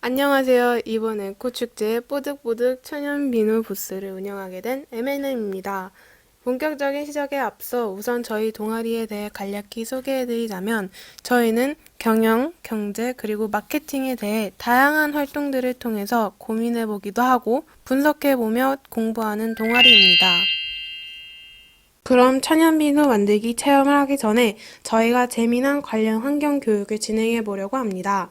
안녕하세요. 이번 에코축제 뽀득뽀득 천연 비누 부스를 운영하게 된 MNM입니다. 본격적인 시작에 앞서 우선 저희 동아리에 대해 간략히 소개해드리자면 저희는 경영, 경제, 그리고 마케팅에 대해 다양한 활동들을 통해서 고민해보기도 하고 분석해보며 공부하는 동아리입니다. 그럼 천연 비누 만들기 체험을 하기 전에 저희가 재미난 관련 환경 교육을 진행해 보려고 합니다.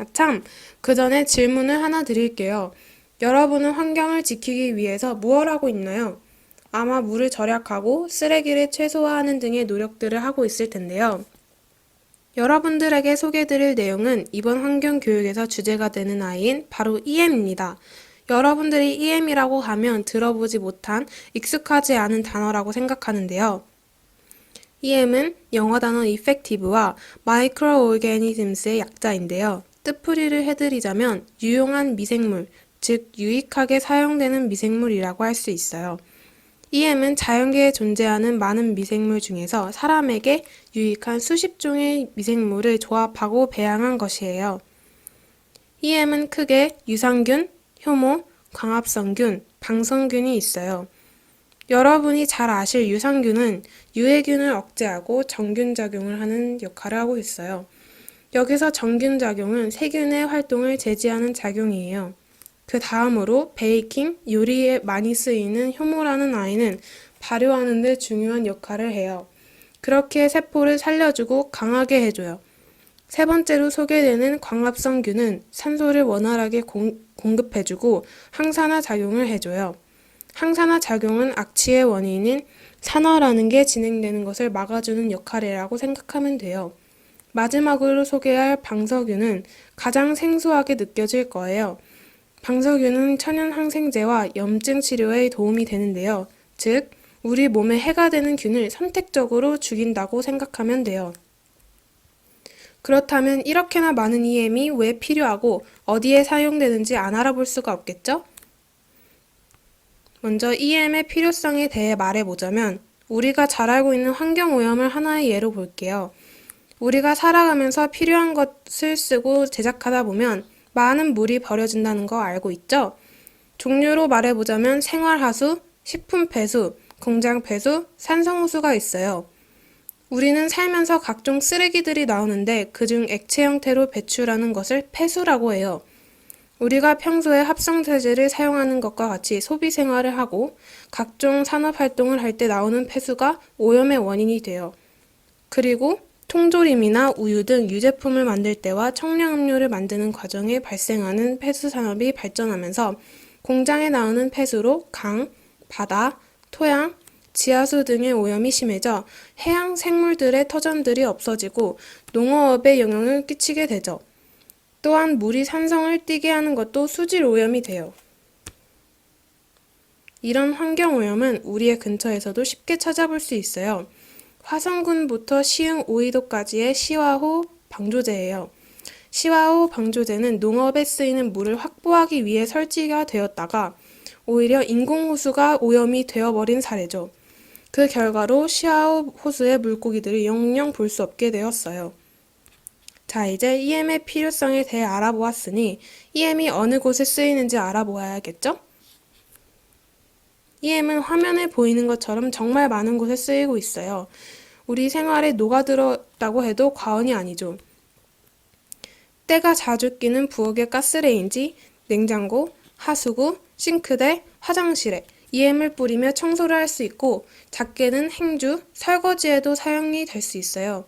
아, 참, 그 전에 질문을 하나 드릴게요. 여러분은 환경을 지키기 위해서 무엇 하고 있나요? 아마 물을 절약하고 쓰레기를 최소화하는 등의 노력들을 하고 있을 텐데요. 여러분들에게 소개드릴 내용은 이번 환경 교육에서 주제가 되는 아이인 바로 EM입니다. 여러분들이 EM이라고 하면 들어보지 못한 익숙하지 않은 단어라고 생각하는데요. EM은 영어 단어 effective와 microorganisms의 약자인데요. 뜻풀이를 해드리자면 유용한 미생물, 즉 유익하게 사용되는 미생물이라고 할 수 있어요. EM은 자연계에 존재하는 많은 미생물 중에서 사람에게 유익한 수십 종의 미생물을 조합하고 배양한 것이에요. EM은 크게 유산균, 효모, 광합성균, 방성균이 있어요. 여러분이 잘 아실 유산균은 유해균을 억제하고 정균작용을 하는 역할을 하고 있어요. 여기서 정균작용은 세균의 활동을 제지하는 작용이에요. 그 다음으로 베이킹, 요리에 많이 쓰이는 효모라는 아이는 발효하는 데 중요한 역할을 해요. 그렇게 세포를 살려주고 강하게 해줘요. 세 번째로 소개되는 광합성균은 산소를 원활하게 공, 공급해주고 항산화 작용을 해줘요. 항산화 작용은 악취의 원인인 산화라는 게 진행되는 것을 막아주는 역할이라고 생각하면 돼요. 마지막으로 소개할 방석유는 가장 생소하게 느껴질 거예요. 방석유는 천연 항생제와 염증 치료에 도움이 되는데요. 즉, 우리 몸에 해가 되는 균을 선택적으로 죽인다고 생각하면 돼요. 그렇다면 이렇게나 많은 EM이 왜 필요하고 어디에 사용되는지 안 알아볼 수가 없겠죠? 먼저 EM의 필요성에 대해 말해보자면 우리가 잘 알고 있는 환경오염을 하나의 예로 볼게요. 우리가 살아가면서 필요한 것을 쓰고 제작하다 보면 많은 물이 버려진다는 거 알고 있죠? 종류로 말해보자면 생활하수, 식품 폐수, 공장 폐수, 산성호수가 있어요. 우리는 살면서 각종 쓰레기들이 나오는데 그중 액체 형태로 배출하는 것을 폐수라고 해요. 우리가 평소에 합성세제를 사용하는 것과 같이 소비 생활을 하고 각종 산업 활동을 할 때 나오는 폐수가 오염의 원인이 돼요. 그리고 통조림이나 우유 등 유제품을 만들 때와 청량음료를 만드는 과정에 발생하는 폐수 산업이 발전하면서 공장에 나오는 폐수로 강, 바다, 토양, 지하수 등의 오염이 심해져 해양 생물들의 터전들이 없어지고 농어업에 영향을 끼치게 되죠. 또한 물이 산성을 띠게 하는 것도 수질 오염이 돼요. 이런 환경 오염은 우리의 근처에서도 쉽게 찾아볼 수 있어요. 화성군부터 시흥 오이도까지의 시화호 방조제예요. 시화호 방조제는 농업에 쓰이는 물을 확보하기 위해 설치가 되었다가 오히려 인공호수가 오염이 되어버린 사례죠. 그 결과로 시화호 호수의 물고기들이 영영 볼 수 없게 되었어요. 자, 이제 EM의 필요성에 대해 알아보았으니 EM이 어느 곳에 쓰이는지 알아보아야겠죠? EM은 화면에 보이는 것처럼 정말 많은 곳에 쓰이고 있어요. 우리 생활에 녹아들었다고 해도 과언이 아니죠. 때가 자주 끼는 부엌의 가스레인지, 냉장고, 하수구, 싱크대, 화장실에 EM을 뿌리며 청소를 할 수 있고 작게는 행주, 설거지에도 사용이 될 수 있어요.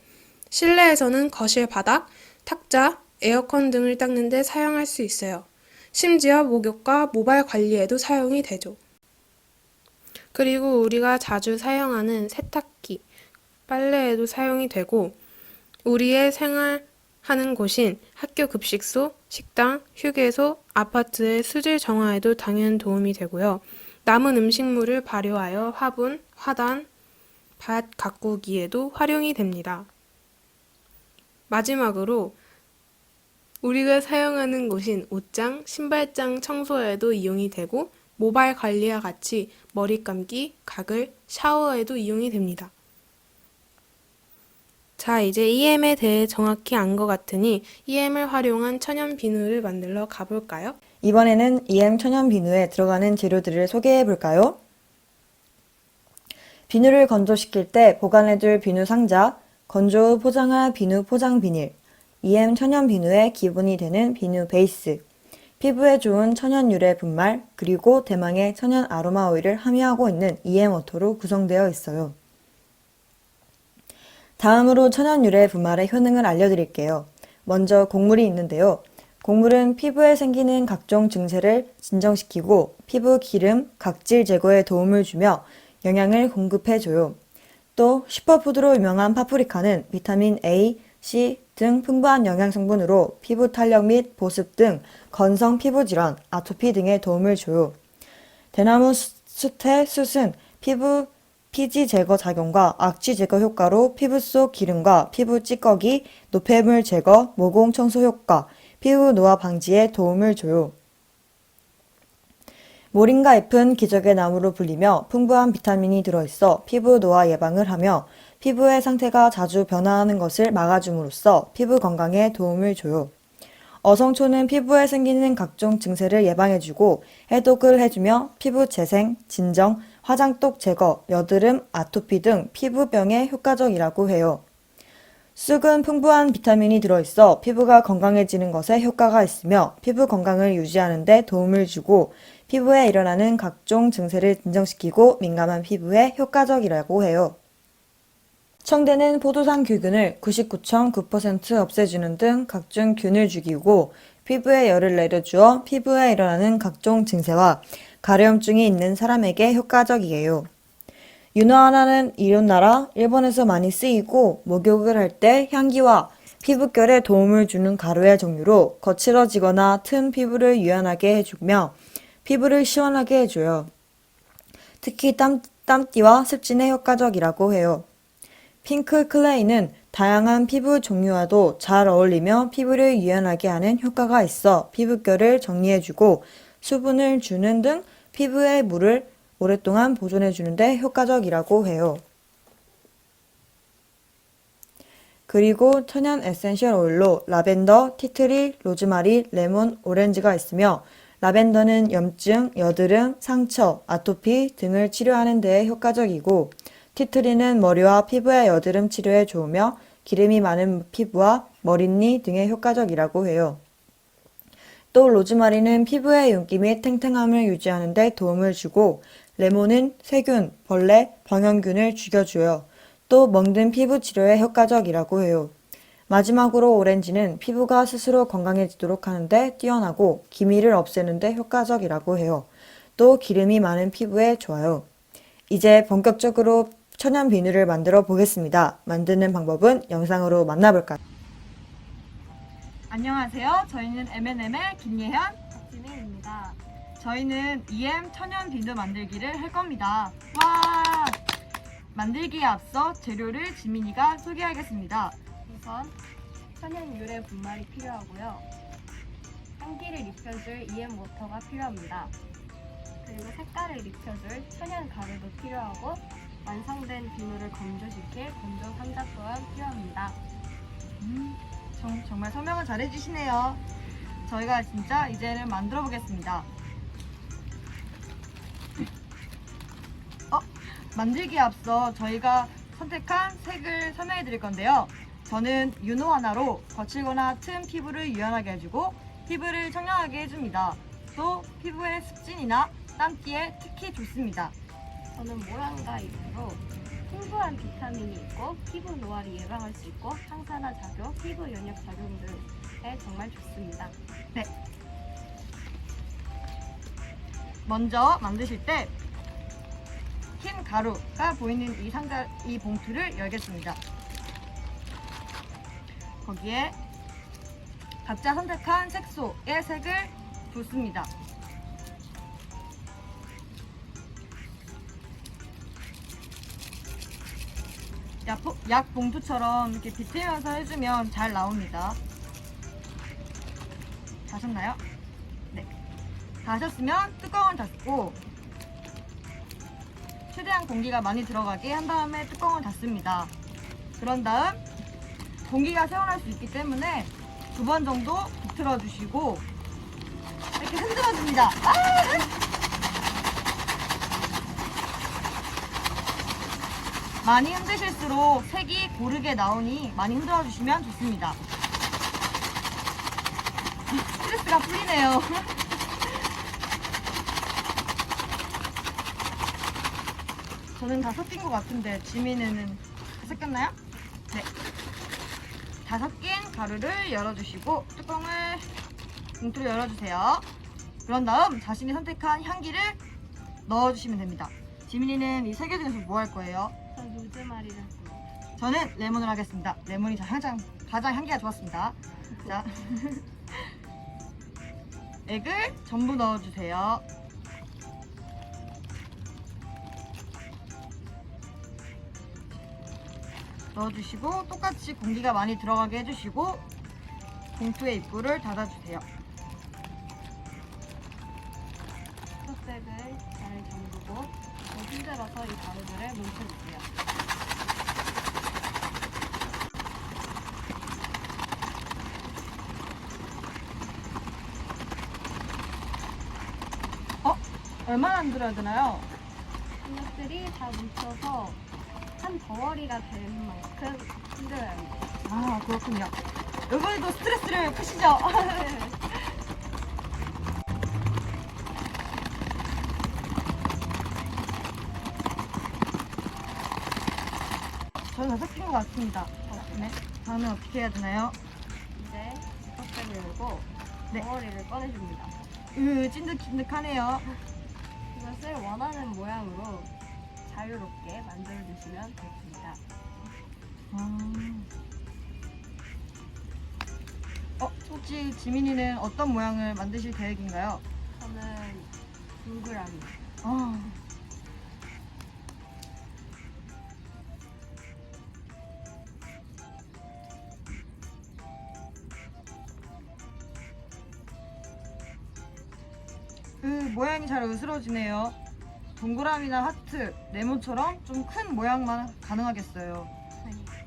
실내에서는 거실 바닥, 탁자, 에어컨 등을 닦는 데 사용할 수 있어요. 심지어 목욕과 모발 관리에도 사용이 되죠. 그리고 우리가 자주 사용하는 세탁기, 빨래에도 사용이 되고 우리의 생활하는 곳인 학교 급식소, 식당, 휴게소, 아파트의 수질 정화에도 당연 도움이 되고요. 남은 음식물을 발효하여 화분, 화단, 밭 가꾸기에도 활용이 됩니다. 마지막으로 우리가 사용하는 곳인 옷장, 신발장 청소에도 이용이 되고 모발 관리와 같이 머리 감기, 가글, 샤워에도 이용이 됩니다. 자, 이제 EM에 대해 정확히 안 것 같으니 EM을 활용한 천연 비누를 만들러 가볼까요? 이번에는 EM 천연 비누에 들어가는 재료들을 소개해 볼까요? 비누를 건조시킬 때 보관해둘 비누 상자, 건조 후 포장할 비누 포장 비닐, EM 천연 비누의 기본이 되는 비누 베이스, 피부에 좋은 천연 유래 분말, 그리고 대망의 천연 아로마 오일을 함유하고 있는 EM 워터로 구성되어 있어요. 다음으로 천연 유래 분말의 효능을 알려드릴게요. 먼저 곡물이 있는데요. 곡물은 피부에 생기는 각종 증세를 진정시키고 피부 기름, 각질 제거에 도움을 주며 영양을 공급해줘요. 또 슈퍼푸드로 유명한 파프리카는 비타민 A, C 등 풍부한 영양 성분으로 피부 탄력 및 보습 등 건성 피부 질환, 아토피 등에 도움을 줘요. 대나무 수- 숯의 숯은 피부 피지 제거 작용과 악취 제거 효과로 피부 속 기름과 피부 찌꺼기, 노폐물 제거, 모공 청소 효과, 피부 노화 방지에 도움을 줘요. 모링가 잎은 기적의 나무로 불리며 풍부한 비타민이 들어있어 피부 노화 예방을 하며 피부의 상태가 자주 변화하는 것을 막아줌으로써 피부 건강에 도움을 줘요. 어성초는 피부에 생기는 각종 증세를 예방해주고 해독을 해주며 피부 재생, 진정, 화장독 제거, 여드름, 아토피 등 피부병에 효과적이라고 해요. 쑥은 풍부한 비타민이 들어있어 피부가 건강해지는 것에 효과가 있으며 피부 건강을 유지하는 데 도움을 주고 피부에 일어나는 각종 증세를 진정시키고 민감한 피부에 효과적이라고 해요. 청대는 포도당 규균을 99.9% 없애주는 등 각종 균을 죽이고 피부에 열을 내려주어 피부에 일어나는 각종 증세와 가려움증이 있는 사람에게 효과적이에요. 유노하나는 이론나라 일본에서 많이 쓰이고 목욕을 할 때 향기와 피부결에 도움을 주는 가루의 종류로 거칠어지거나 튼 피부를 유연하게 해주며 피부를 시원하게 해줘요. 특히 땀, 땀띠와 습진에 효과적이라고 해요. 핑크 클레이는 다양한 피부 종류와도 잘 어울리며 피부를 유연하게 하는 효과가 있어 피부결을 정리해주고 수분을 주는 등 피부의 물을 오랫동안 보존해주는데 효과적이라고 해요. 그리고 천연 에센셜 오일로 라벤더, 티트리, 로즈마리, 레몬, 오렌지가 있으며 라벤더는 염증, 여드름, 상처, 아토피 등을 치료하는 데 효과적이고 티트리는 머리와 피부의 여드름 치료에 좋으며 기름이 많은 피부와 머릿니 등에 효과적이라고 해요. 또 로즈마리는 피부의 윤기 및 탱탱함을 유지하는 데 도움을 주고 레몬은 세균, 벌레, 병원균을 죽여줘요. 또 멍든 피부 치료에 효과적이라고 해요. 마지막으로 오렌지는 피부가 스스로 건강해지도록 하는데 뛰어나고 기미를 없애는데 효과적이라고 해요. 또 기름이 많은 피부에 좋아요. 이제 본격적으로 천연 비누를 만들어 보겠습니다. 만드는 방법은 영상으로 만나볼까요? 안녕하세요. 저희는 M&M의 김예현. 진혜입니다. 저희는 EM 천연 비누 만들기를 할 겁니다. 와! 만들기에 앞서 재료를 지민이가 소개하겠습니다. 우선 천연 유래 분말이 필요하고요. 향기를 입혀줄 EM 워터가 필요합니다. 그리고 색깔을 입혀줄 천연 가루도 필요하고 완성된 비누를 건조시킬 건조 상자 또한 필요합니다. 음, 정, 정말 설명을 잘 해주시네요. 저희가 진짜 이제는 만들어 보겠습니다. 어, 만들기에 앞서 저희가 선택한 색을 설명해 드릴 건데요. 저는 윤호 하나로 거칠거나 튼 피부를 유연하게 해주고 피부를 청량하게 해줍니다. 또 피부의 습진이나 땀띠에 특히 좋습니다. 저는 모란가 잎으로 풍부한 비타민이 있고 피부 노화를 예방할 수 있고 항산화 작용, 피부 연약 작용 등에 정말 좋습니다. 먼저 만드실 때 흰 가루가 보이는 이 상자 이 봉투를 열겠습니다. 거기에 각자 선택한 색소의 색을 붓습니다. 약, 봉투처럼 이렇게 비틀면서 해주면 잘 나옵니다. 다셨나요? 네. 다 하셨으면 뚜껑을 닫고 최대한 공기가 많이 들어가게 한 다음에 뚜껑을 닫습니다. 그런 다음 공기가 새어날 수 있기 때문에 두 번 정도 비틀어 주시고 이렇게 흔들어 줍니다. 많이 흔드실수록 색이 고르게 나오니 많이 흔들어 주시면 좋습니다. 스트레스가 풀리네요. 저는 다 섞인 것 같은데 지민이는 다 섞였나요? 네. 다 섞인 가루를 열어주시고 뚜껑을 봉투를 열어주세요. 그런 다음 자신이 선택한 향기를 넣어주시면 됩니다. 지민이는 이 세 개 중에서 뭐 할 거예요? 거예요. 저는 레몬을 하겠습니다. 레몬이 가장, 가장 향기가 좋았습니다. 자, 액을 전부 넣어주세요. 넣어주시고 똑같이 공기가 많이 들어가게 해주시고 봉투의 입구를 닫아주세요. 흑색을 잘 잠그고 더 흔들어서 이 가루들을 뭉쳐주세요. 얼마나 흔들어야 되나요? 이것들이 다 뭉쳐서 한 덩어리가 되는 만큼 흔들어야 합니다. 아 그렇군요. 이번에도 스트레스를 푸시죠. 저는 다 섞인 것 같습니다. 네. 다음에 어떻게 해야 되나요? 이제 껍데기를 열고 네. 덩어리를 꺼내줍니다. 으 찐득찐득하네요. 이것을 원하는 모양으로 자유롭게 만들어주시면 됩니다. 아. 어, 혹시 지민이는 어떤 모양을 만드실 계획인가요? 저는 동그라미. 아. 모양이 잘 으스러지네요. 동그라미나 하트, 네모처럼 좀 큰 모양만 가능하겠어요. 네.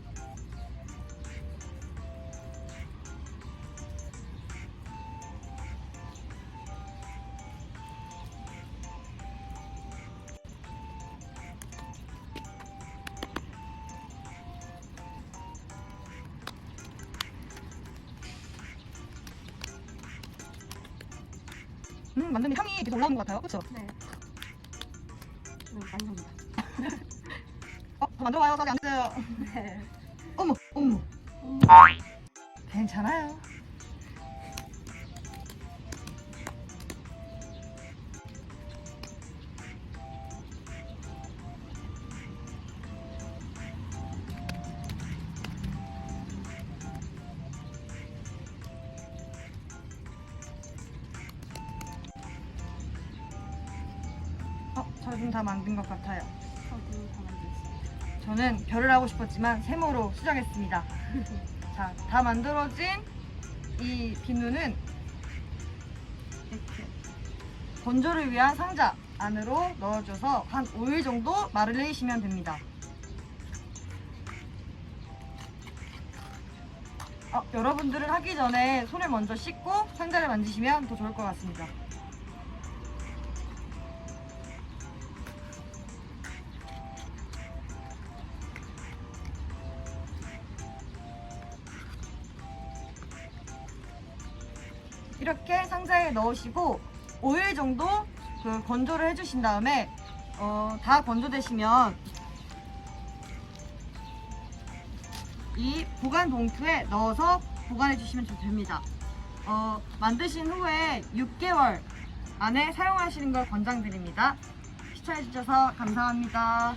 음, 만드는 향이 계속 올라오는 것 같아요. 그렇죠? 네. 음, 완성입니다. 어, 더 만들어 봐요. 아직 안 됐어요. 네. 저 지금 다 만든 것 같아요. 저도 다 만들었습니다. 저는 별을 하고 싶었지만 세모로 수정했습니다. 자, 다 만들어진 이 비누는 이렇게 건조를 위한 상자 안으로 넣어줘서 한 5일 정도 말을 내시면 됩니다. 어, 여러분들은 하기 전에 손을 먼저 씻고 상자를 만지시면 더 좋을 것 같습니다. 이렇게 상자에 넣으시고 5일 정도 그 건조를 해주신 다음에 어, 다 건조되시면 이 보관 봉투에 넣어서 보관해 주시면 됩니다. 어, 만드신 후에 6개월 안에 사용하시는 걸 권장드립니다. 시청해 주셔서 감사합니다.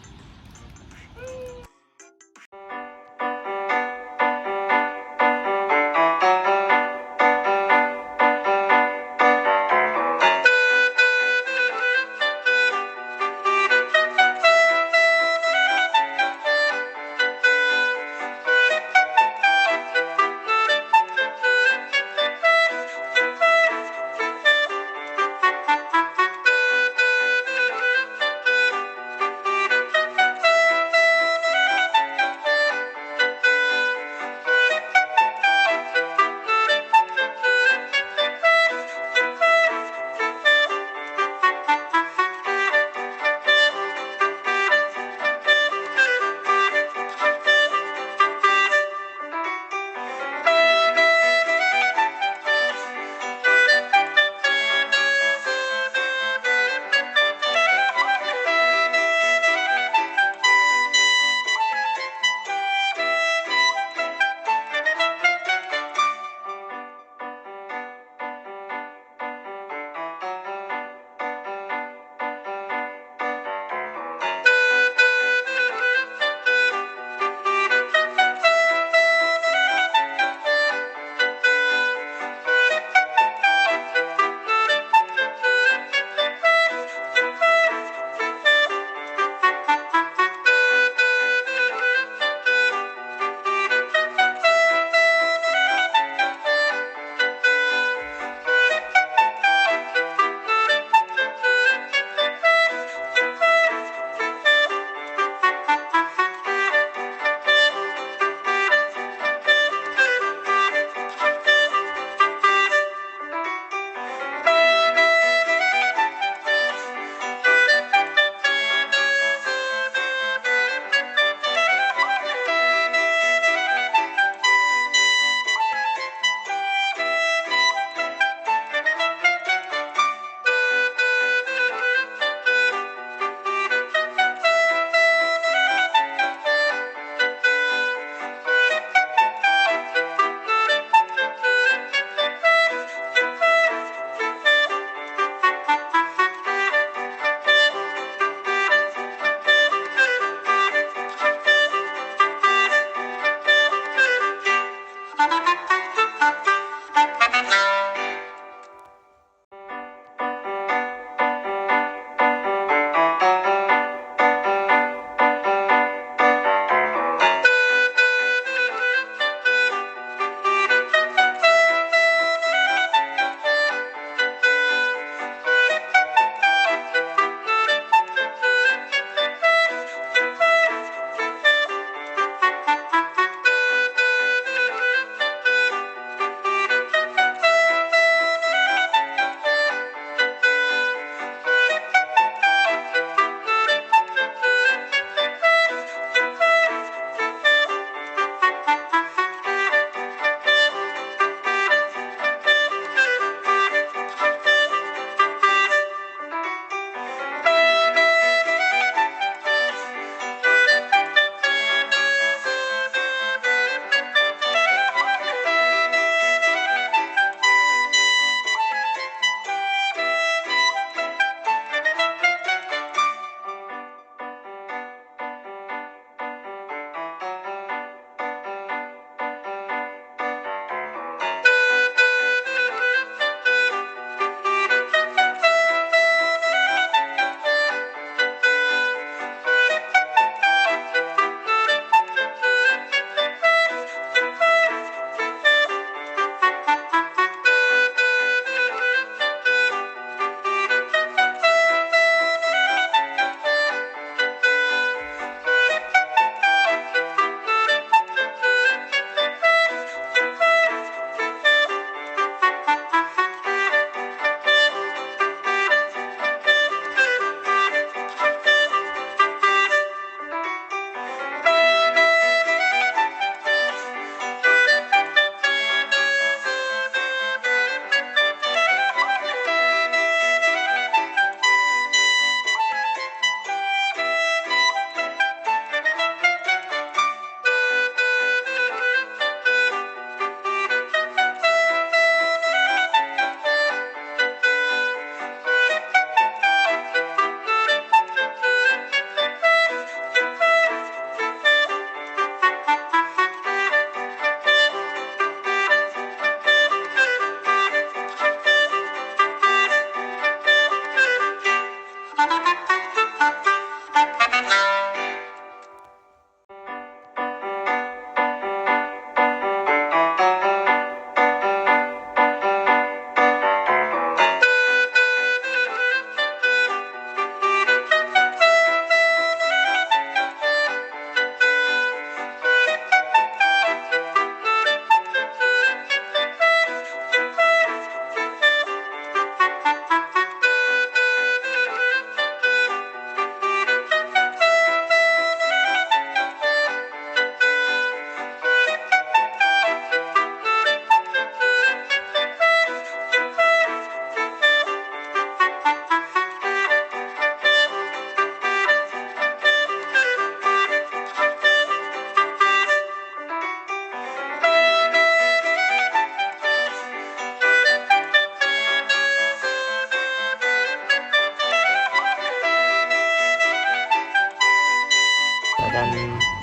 กัน